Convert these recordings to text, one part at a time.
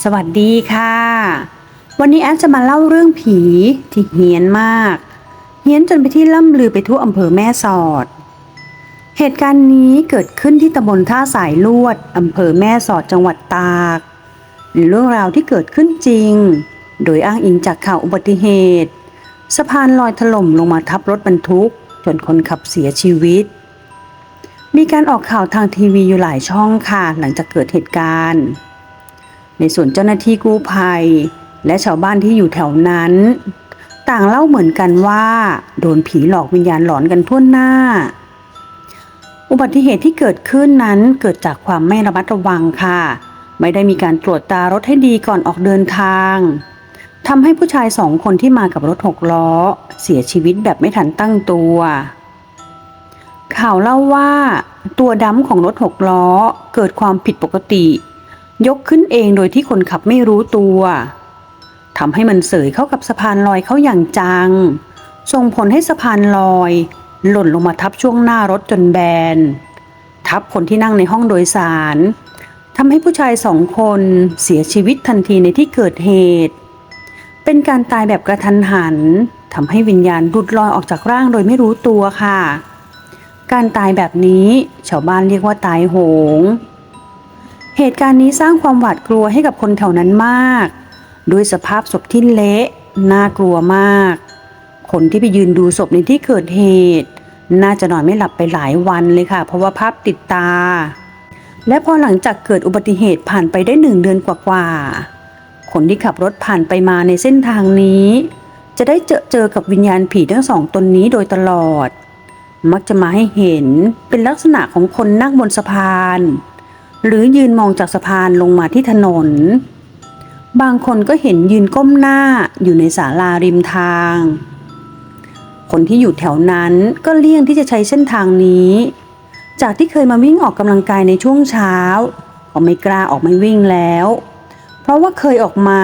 สวัสดีค่ะ วันนี้แอดจะมาเล่าเรื่องผีที่เฮี้ยนมาก เฮี้ยนจนไปที่ล่ำลือไปทั่วอำเภอแม่สอด เหตุการณ์นี้เกิดขึ้นที่ตำบลท่าสายลวดอำเภอแม่สอดจังหวัดตากเป็นเรื่องราวที่เกิดขึ้นจริง โดยอ้างอิงจากข่าวอุบัติเหตุ สะพานลอยถล่มลงมาทับรถบรรทุก จนคนขับเสียชีวิต มีการออกข่าวทางทีวีอยู่หลายช่องค่ะหลังจากเกิดเหตุการณ์ ในส่วนเจ้าหน้าที่กู้ภัย และชาวบ้านที่อยู่แถวนั้น ต่างเล่าเหมือนกันว่า โดนผีหลอกวิญญาณหลอนกันทั่วหน้า อุบัติเหตุที่เกิดขึ้นนั้นเกิดจากความไม่ระมัดระวังค่ะ ไม่ได้มีการตรวจตารถให้ดีก่อนออกเดินทางทำให้ผู้ชายสองคนที่มากับรถหกล้อ เสียชีวิตแบบไม่ทันตั้งตัว ข่าวเล่าว่า ตัวดำของรถหกล้อเกิดความผิดปกติ ยกขึ้นเองโดยที่คนขับไม่รู้ตัวทำให้มันเสยเข้ากับสะพานลอยเขาอย่างจัง ส่งผลให้สะพานลอย หล่นลงมาทับช่วงหน้ารถจนแบน ทับคนที่นั่งในห้องโดยสารทำให้ผู้ชายสองคนเสียชีวิตทันทีในที่เกิดเหตุ เป็นการตายแบบกระทันหันทำให้วิญญาณหลุดลอยออกจากร่างโดยไม่รู้ตัวค่ะ การตายแบบนี้ชาวบ้านเรียกว่าตายโหง เหตุการณ์นี้สร้างความหวาดกลัวให้กับคนแถวนั้นมาก ด้วยสภาพศพที่เละน่ากลัวมาก คนที่ไปยืนดูศพในที่เกิดเหตุ น่าจะนอนไม่หลับไปหลายวันเลยค่ะ เพราะว่าภาพติดตา และพอหลังจากเกิดอุบัติเหตุผ่านไปได้หนึ่งเดือนกว่าๆ คนที่ขับรถผ่านไปมาในเส้นทางนี้ จะได้เจอเจอกับวิญญาณผีทั้งสองตนนี้โดยตลอด มักจะมาให้เห็นเป็นลักษณะของคนนั่งบนสะพาน หรือยืนมองจากสะพานลงมาที่ถนน บางคนก็เห็นยืนก้มหน้าอยู่ในศาลาริมทาง คนที่อยู่แถวนั้นก็เลี่ยงที่จะใช้เส้นทางนี้ จากที่เคยมาวิ่งออกกำลังกายในช่วงเช้าก็ไม่กล้าออกมาวิ่งแล้ว เพราะว่าเคยออกมา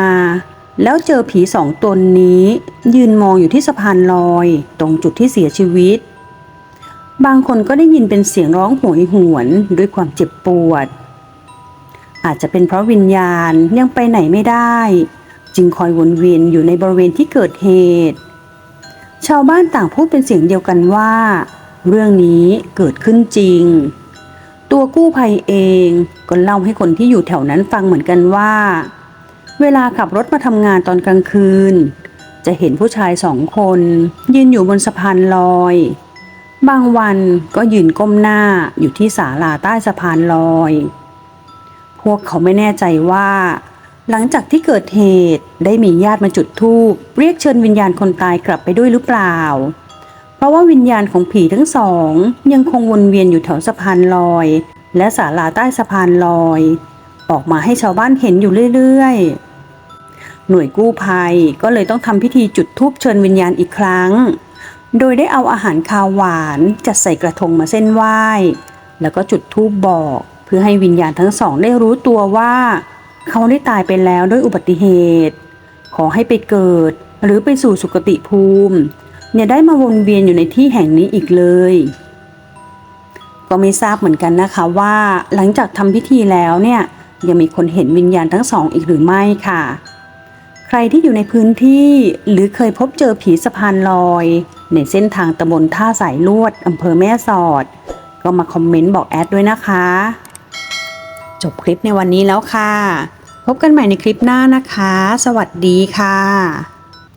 แล้วเจอผีสองตนนี้ ยืนมองอยู่ที่สะพานลอย ตรงจุดที่เสียชีวิต บางคนก็ได้ยินเป็นเสียงร้องโหยหวนด้วยความเจ็บปวด อาจจะเป็นเพราะวิญญาณยังไปไหนไม่ได้ จึงคอยวนเวียนอยู่ในบริเวณที่เกิดเหตุ ชาวบ้านต่างพูดเป็นเสียงเดียวกันว่า เรื่องนี้เกิดขึ้นจริง ตัวกู้ภัยเองก็เล่าให้คนที่อยู่แถวนั้นฟังเหมือนกันว่า เวลาขับรถมาทำงานตอนกลางคืน จะเห็นผู้ชายสองคนยืนอยู่บนสะพานลอยบางวันก็ยืนก้มหน้าอยู่ที่ศาลาใต้สะพานลอย พวกเขาไม่แน่ใจว่า หลังจากที่เกิดเหตุได้มีญาติมาจุดธูปเรียกเชิญวิญญาณคนตายกลับไปด้วยหรือเปล่า เพราะว่าวิญญาณของผีทั้งสอง ยังคงวนเวียนอยู่แถวสะพานลอย และศาลาใต้สะพานลอย ออกมาให้ชาวบ้านเห็นอยู่เรื่อยๆ หน่วยกู้ภัยก็เลยต้องทำพิธีจุดธูปเชิญวิญญาณอีกครั้ง โดยได้เอาอาหารคาวหวานจัดใส่กระทงมาเส้นไหว้ แล้วก็จุดธูปบอก เพื่อให้วิญญาณทั้งสองได้รู้ตัวว่า เขาได้ตายไปแล้วด้วยอุบัติเหตุ ขอให้ไปเกิด หรือไปสู่สุคติภูมิอย่าได้มาวนเวียนอยู่ในที่แห่งนี้อีกเลย ก็ไม่ทราบเหมือนกันนะคะว่า หลังจากทำพิธีแล้วเนี่ยยังมีคนเห็นวิญญาณทั้งสองอีกหรือไม่ค่ะ ใครที่อยู่ในพื้นที่หรือเคยพบเจอผีสะพานลอย ในเส้นทางตำบลท่าสายลวดอำเภอแม่สอด ก็มาคอมเมนต์บอกแอดด้วยนะคะ จบคลิปในวันนี้แล้วค่ะ พบกันใหม่ในคลิปหน้านะคะ สวัสดีค่ะ